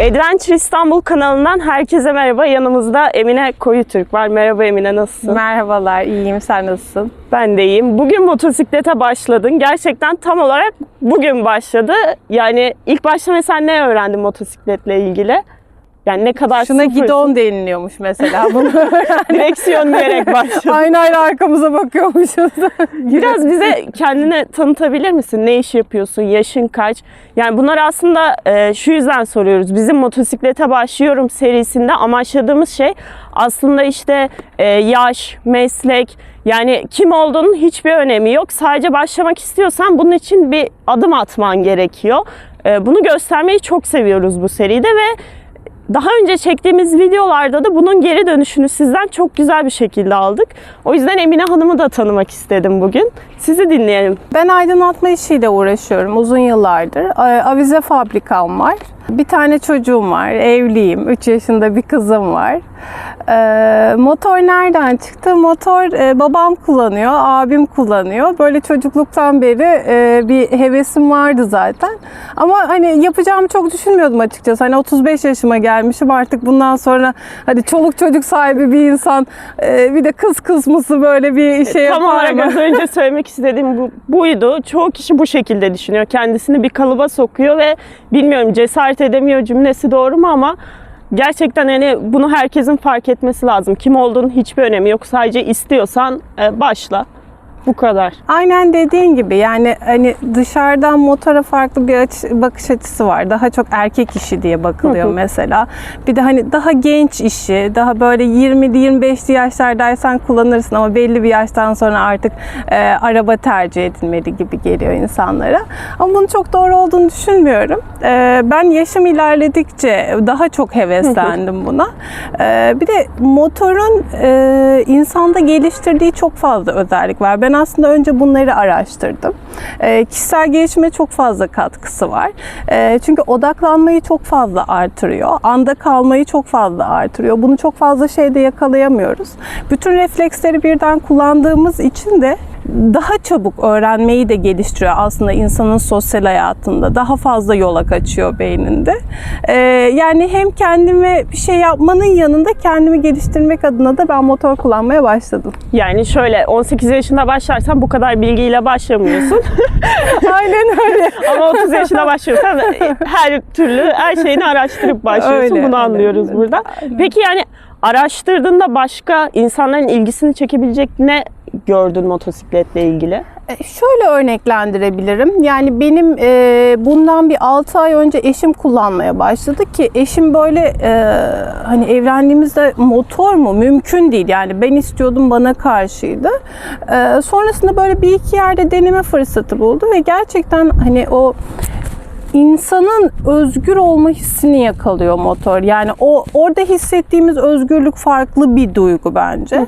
Adventure İstanbul kanalından herkese merhaba. Yanımızda Emine Koyutürk var. Merhaba Emine nasılsın? Merhabalar, iyiyim. Sen nasılsın? Ben de iyiyim. Bugün motosiklete başladın. Gerçekten tam olarak bugün başladı. Yani ilk başta mesela ne öğrendin motosikletle ilgili? Yani ne kadar Şuna sıfırsın? gidon deniliyormuş mesela. Bunu Direksiyon diyerek başladın. aynı aynı arkamıza bakıyormuşuz. Biraz bize kendini tanıtabilir misin? Ne iş yapıyorsun? Yaşın kaç? Yani bunları aslında e, şu yüzden soruyoruz. Bizim motosiklete başlıyorum serisinde amaçladığımız şey aslında işte e, yaş, meslek yani kim olduğunun hiçbir önemi yok. Sadece başlamak istiyorsan bunun için bir adım atman gerekiyor. E, bunu göstermeyi çok seviyoruz bu seride ve daha önce çektiğimiz videolarda da bunun geri dönüşünü sizden çok güzel bir şekilde aldık. O yüzden Emine Hanım'ı da tanımak istedim bugün. Sizi dinleyelim. Ben aydınlatma işiyle uğraşıyorum uzun yıllardır. A- Avize fabrikam var. Bir tane çocuğum var, evliyim. 3 yaşında bir kızım var. Ee, motor nereden çıktı? Motor e, babam kullanıyor, abim kullanıyor. Böyle çocukluktan beri e, bir hevesim vardı zaten. Ama hani yapacağımı çok düşünmüyordum açıkçası. Hani 35 yaşıma gelmişim artık bundan sonra hadi çoluk çocuk sahibi bir insan e, bir de kız kısmısı böyle bir şey Tam yapar olarak mı? az önce söylemek istediğim bu, buydu. Çoğu kişi bu şekilde düşünüyor. Kendisini bir kalıba sokuyor ve bilmiyorum cesaret edemiyor cümlesi doğru mu ama gerçekten hani bunu herkesin fark etmesi lazım. Kim olduğunun hiçbir önemi yok. Sadece istiyorsan e, başla. Bu kadar. Aynen dediğin gibi yani hani dışarıdan motora farklı bir açı- bakış açısı var. Daha çok erkek işi diye bakılıyor mesela. Bir de hani daha genç işi, daha böyle 20'li 25'li yaşlardaysan kullanırsın ama belli bir yaştan sonra artık e, araba tercih edilmeli gibi geliyor insanlara. Ama bunun çok doğru olduğunu düşünmüyorum. E, ben yaşım ilerledikçe daha çok heveslendim buna. E, bir de motorun e, insanda geliştirdiği çok fazla özellik var. Ben aslında önce bunları araştırdım. E, kişisel gelişime çok fazla katkısı var. Çünkü odaklanmayı çok fazla artırıyor. Anda kalmayı çok fazla artırıyor. Bunu çok fazla şeyde yakalayamıyoruz. Bütün refleksleri birden kullandığımız için de daha çabuk öğrenmeyi de geliştiriyor aslında insanın sosyal hayatında. Daha fazla yola kaçıyor beyninde. Ee, yani hem kendime bir şey yapmanın yanında kendimi geliştirmek adına da ben motor kullanmaya başladım. Yani şöyle 18 yaşında başlarsan bu kadar bilgiyle başlamıyorsun. Aynen öyle. Ama 30 yaşında başlıyorsan her türlü her şeyini araştırıp başlıyorsun. Öyle, Bunu öyle. anlıyoruz burada. Aynen. Peki yani araştırdığında başka insanların ilgisini çekebilecek ne gördün motosikletle ilgili? E, Şöyle örneklendirebilirim. Yani benim e, bundan bir 6 ay önce eşim kullanmaya başladı ki eşim böyle e, hani evlendiğimizde motor mu mümkün değil. Yani ben istiyordum bana karşıydı. E, sonrasında böyle bir iki yerde deneme fırsatı buldu ve gerçekten hani o insanın özgür olma hissini yakalıyor motor. Yani o orada hissettiğimiz özgürlük farklı bir duygu bence.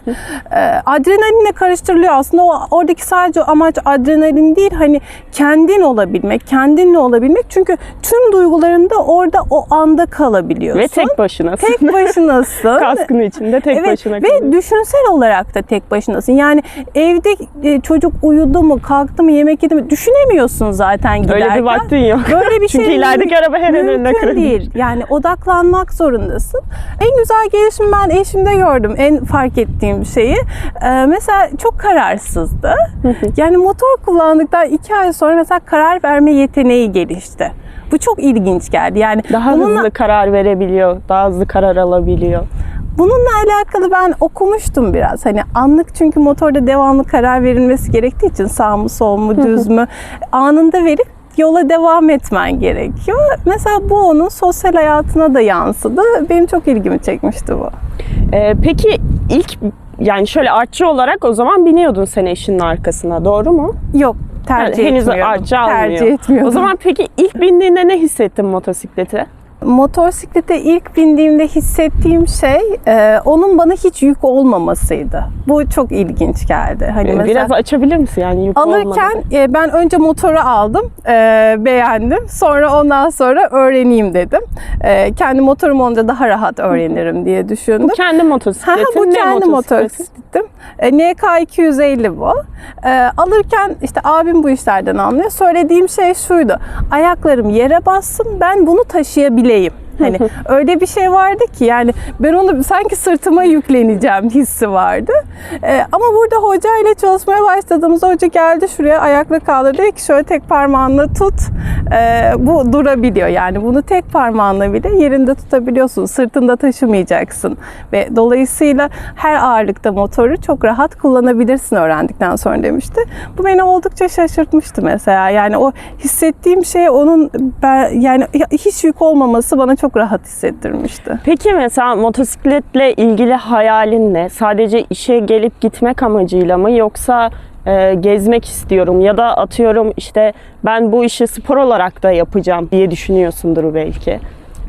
Ee, adrenalinle karıştırılıyor aslında. O oradaki sadece amaç adrenalin değil. Hani kendin olabilmek, kendinle olabilmek. Çünkü tüm duygularında orada o anda kalabiliyorsun. Ve tek başınasın. tek başınasın. Kaskın içinde tek Evet başına ve kalıyorsun. düşünsel olarak da tek başınasın. Yani evde e, çocuk uyudu mu, kalktı mı, yemek yedi mi düşünemiyorsun zaten giderken. Öyle bir vaktin yok. Böyle bir Çünkü şey ilerideki araba her an önüne kırabilir. değil. Yani odaklanmak zorundasın. En güzel gelişim ben eşimde gördüm. En fark ettiğim şeyi. Ee, mesela çok kararsızdı. yani motor kullandıktan iki ay sonra mesela karar verme yeteneği gelişti. Bu çok ilginç geldi. Yani Daha bununla- hızlı karar verebiliyor, daha hızlı karar alabiliyor. Bununla alakalı ben okumuştum biraz. Hani anlık çünkü motorda devamlı karar verilmesi gerektiği için sağ mı sol mu düz mü anında verip yola devam etmen gerekiyor. Mesela bu onun sosyal hayatına da yansıdı. Benim çok ilgimi çekmişti bu. Ee, peki ilk yani şöyle artçı olarak o zaman biniyordun sen eşinin arkasına doğru mu? Yok tercih Yani henüz etmiyordum. artçı almıyor. Tercih etmiyordum. O zaman peki ilk bindiğinde ne hissettin motosiklete? Motosiklete ilk bindiğimde hissettiğim şey e, onun bana hiç yük olmamasıydı. Bu çok ilginç geldi. Hani Ee, mesela- Biraz açabilir misin yani yük Alırken e, ben önce motoru aldım, e, beğendim. Sonra ondan sonra öğreneyim dedim. E, kendi motorum olunca daha rahat öğrenirim diye Bu düşündüm. kendi Ha, motosikletin. bu ne kendi motosikleti? motosikletim. E, NK 250 bu. E, alırken işte abim bu işlerden anlıyor. Söylediğim şey şuydu. Ayaklarım yere bassın ben bunu taşıyabileyim. Hani öyle bir şey vardı ki yani ben onu sanki sırtıma yükleneceğim hissi vardı. Ee, ama burada hoca ile çalışmaya başladığımızda hoca geldi şuraya ayakla kaldırdı dedi ki şöyle tek parmağınla tut. Ee, bu durabiliyor yani bunu tek parmağınla bile yerinde tutabiliyorsun. Sırtında taşımayacaksın ve dolayısıyla her ağırlıkta motoru çok rahat kullanabilirsin öğrendikten sonra demişti. Bu beni oldukça şaşırtmıştı mesela. Yani o hissettiğim şey onun ben yani hiç yük olmaması bana çok rahat hissettirmişti. Peki mesela motosikletle ilgili hayalin ne? Sadece işe gelip gitmek amacıyla mı yoksa e, gezmek istiyorum ya da atıyorum işte ben bu işi spor olarak da yapacağım diye düşünüyorsundur belki.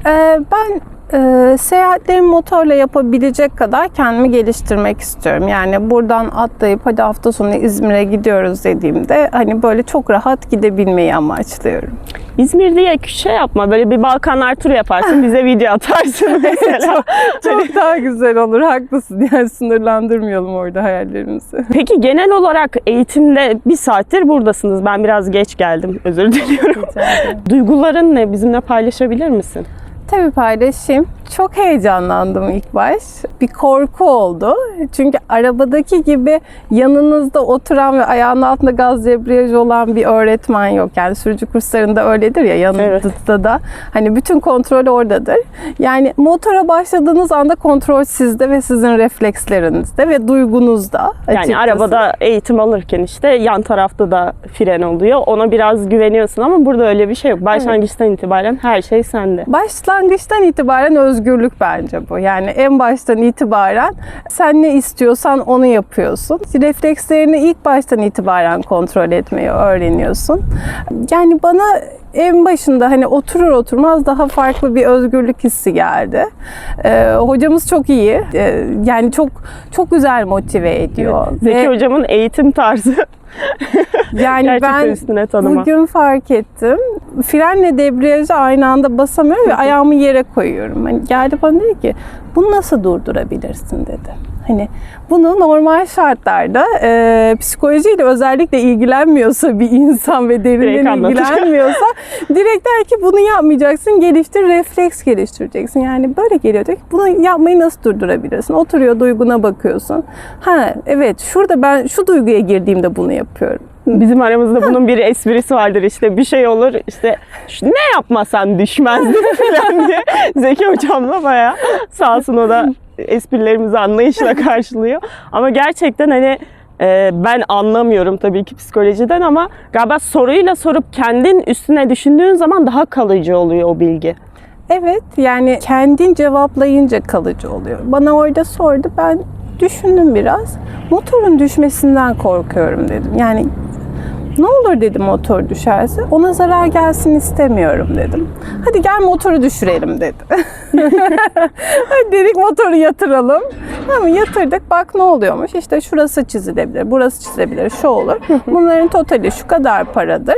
Ee, ben e, seyahatlerimi motorla yapabilecek kadar kendimi geliştirmek istiyorum. Yani buradan atlayıp hadi hafta sonu İzmir'e gidiyoruz dediğimde hani böyle çok rahat gidebilmeyi amaçlıyorum. İzmir diye şey yapma böyle bir Balkanlar turu yaparsın bize video atarsın mesela. Çok daha güzel olur haklısın. Yani sınırlandırmayalım orada hayallerimizi. Peki genel olarak eğitimde bir saattir buradasınız. Ben biraz geç geldim. Özür diliyorum. Duyguların ne? Bizimle paylaşabilir misin? Tabii paylaşayım. Çok heyecanlandım ilk baş. Bir korku oldu. Çünkü arabadaki gibi yanınızda oturan ve ayağının altında gaz debriyajı olan bir öğretmen yok. Yani sürücü kurslarında öyledir ya yanınızda Evet. da. Hani bütün kontrol oradadır. Yani motora başladığınız anda kontrol sizde ve sizin reflekslerinizde ve duygunuzda. Yani açıkçası. arabada eğitim alırken işte yan tarafta da fren oluyor. Ona biraz güveniyorsun ama burada öyle bir şey yok. Başlangıçtan itibaren her şey sende. Başlangıçtan itibaren özgürlük bence bu. Yani en baştan itibaren sen ne istiyorsan onu yapıyorsun. Reflekslerini ilk baştan itibaren kontrol etmeyi öğreniyorsun. Yani bana en başında hani oturur oturmaz daha farklı bir özgürlük hissi geldi. Ee, hocamız çok iyi. Ee, yani çok çok güzel motive ediyor. Zeki Ve hocamın eğitim tarzı yani gerçekten ben üstüne tanıma. Bugün fark ettim. Frenle debriyajı aynı anda basamıyorum ve ayağımı yere koyuyorum. Hani geldi bana dedi ki bunu nasıl durdurabilirsin dedi. Hani bunu normal şartlarda e, psikolojiyle özellikle ilgilenmiyorsa bir insan ve derinden ilgilenmiyorsa direkt der ki bunu yapmayacaksın geliştir refleks geliştireceksin. Yani böyle geliyor diyor ki bunu yapmayı nasıl durdurabilirsin? Oturuyor duyguna bakıyorsun. Ha evet şurada ben şu duyguya girdiğimde bunu yapıyorum. Bizim aramızda bunun bir esprisi vardır işte bir şey olur işte "Şu ne yapmasan düşmezdin falan diye Zeki hocamla bayağı sağ olsun o da esprilerimizi anlayışla karşılıyor. Ama gerçekten hani e, ben anlamıyorum tabii ki psikolojiden ama galiba soruyla sorup kendin üstüne düşündüğün zaman daha kalıcı oluyor o bilgi. Evet yani kendin cevaplayınca kalıcı oluyor. Bana orada sordu ben düşündüm biraz. Motorun düşmesinden korkuyorum dedim. Yani ne olur dedim motor düşerse. Ona zarar gelsin istemiyorum dedim. Hadi gel motoru düşürelim dedi. Hadi dedik motoru yatıralım. Tamam yatırdık bak ne oluyormuş. İşte şurası çizilebilir, burası çizilebilir, şu olur. Bunların totali şu kadar paradır.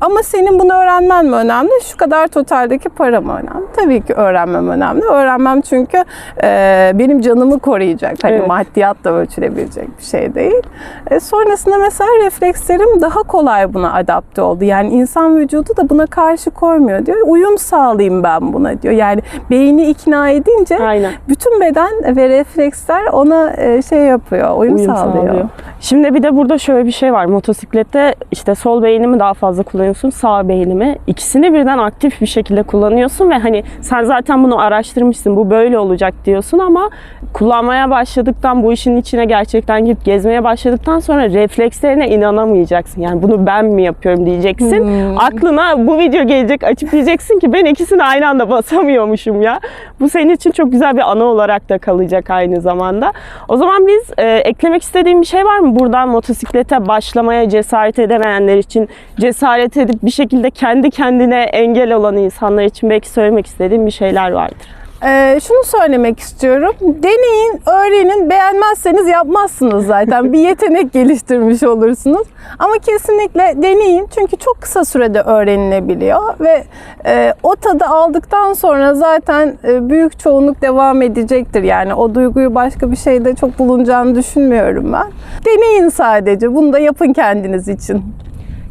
Ama senin bunu öğrenmen mi önemli? Şu kadar totaldeki para mı önemli? Tabii ki öğrenmem önemli. Öğrenmem çünkü e, benim canımı koruyacak. Hani Evet. maddiyatla ölçülebilecek bir şey değil. E, sonrasında mesela reflekslerim daha kolay buna adapte oldu. Yani insan vücudu da buna karşı koymuyor diyor. Uyum sağlayayım ben buna diyor. Yani beyni ikna edince Aynen. bütün beden ve refleksler ona e, şey yapıyor, uyum, uyum sağlıyor. sağlıyor. Şimdi bir de burada şöyle bir şey var. Motosiklette işte sol beynimi daha fazla kullanıyorsun, sağ beynimi. İkisini birden aktif bir şekilde kullanıyorsun ve hani sen zaten bunu araştırmışsın. Bu böyle olacak diyorsun ama kullanmaya başladıktan, bu işin içine gerçekten girip gezmeye başladıktan sonra reflekslerine inanamayacaksın. Yani bunu ben mi yapıyorum diyeceksin. Hmm. Aklına bu video gelecek, açıp diyeceksin ki ben ikisini aynı anda basamıyormuşum ya. Bu senin için çok güzel bir anı olarak da kalacak aynı zamanda. O zaman biz e, eklemek istediğim bir şey var mı? Buradan motosiklete başlamaya cesaret edemeyenler için cesaret edip bir şekilde kendi kendine engel olan insanlar için belki söylemek istediğim bir şeyler vardır. Ee, şunu söylemek istiyorum. Deneyin, öğrenin. Beğenmezseniz yapmazsınız zaten. Bir yetenek geliştirmiş olursunuz. Ama kesinlikle deneyin. Çünkü çok kısa sürede öğrenilebiliyor. Ve e, o tadı aldıktan sonra zaten e, büyük çoğunluk devam edecektir. Yani o duyguyu başka bir şeyde çok bulunacağını düşünmüyorum ben. Deneyin sadece. Bunu da yapın kendiniz için.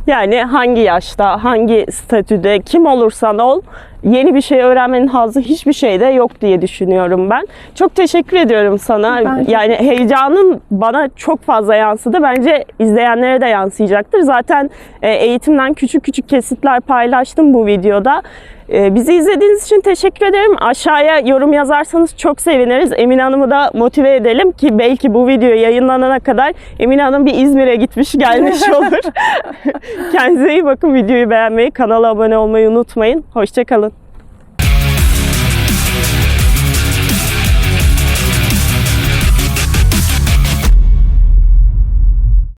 Yani hangi yaşta, hangi statüde, kim olursan ol yeni bir şey öğrenmenin hazzı hiçbir şeyde yok diye düşünüyorum ben. Çok teşekkür ediyorum sana. Ben yani heyecanın bana çok fazla yansıdı. Bence izleyenlere de yansıyacaktır. Zaten e, eğitimden küçük küçük kesitler paylaştım bu videoda. E, Bizi izlediğiniz için teşekkür ederim. Aşağıya yorum yazarsanız çok seviniriz. Emine Hanım'ı da motive edelim ki belki bu video yayınlanana kadar Emine Hanım bir İzmir'e gitmiş gelmiş olur. Kendinize iyi bakın. Videoyu beğenmeyi, kanala abone olmayı unutmayın. Hoşçakalın.